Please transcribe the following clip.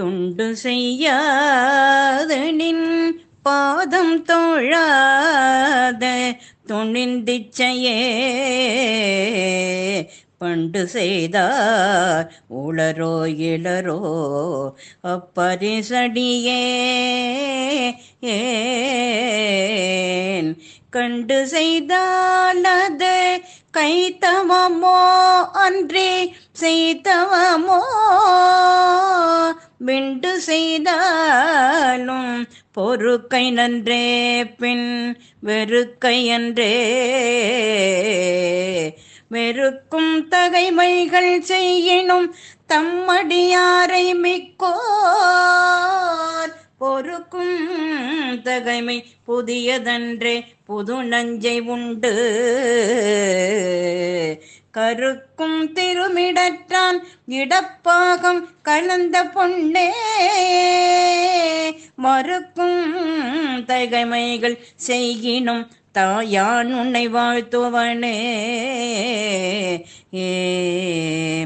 துண்டு செய்யாத நின் பாதம் தோழாத துணிந்திச்சையே பண்டு செய்தார் உளரோ இளரோ அப்பரிசடியே. ஏன் கண்டு செய்தானது கைத்தவமோ அன்றே செய்தவமோ. விண்டு செய்தாலும் பொறுக்கை நன்றே பின் வெறுக்கை என்றே வெறுக்கும் தகைமைகள் செய்யினும் தம்மடியாரை மிக்கோர். பொறுக்கும் தகைமை புதியதன்றே புது நஞ்சை உண்டு. கருக்கும் திருமிடற்ற நான் இடப்பாகம் கலந்த பொன்னே. மறுக்கும் தகைமைகள் செய்கினும் தாயான் உன்னை வாழ்த்துவனே. ஏ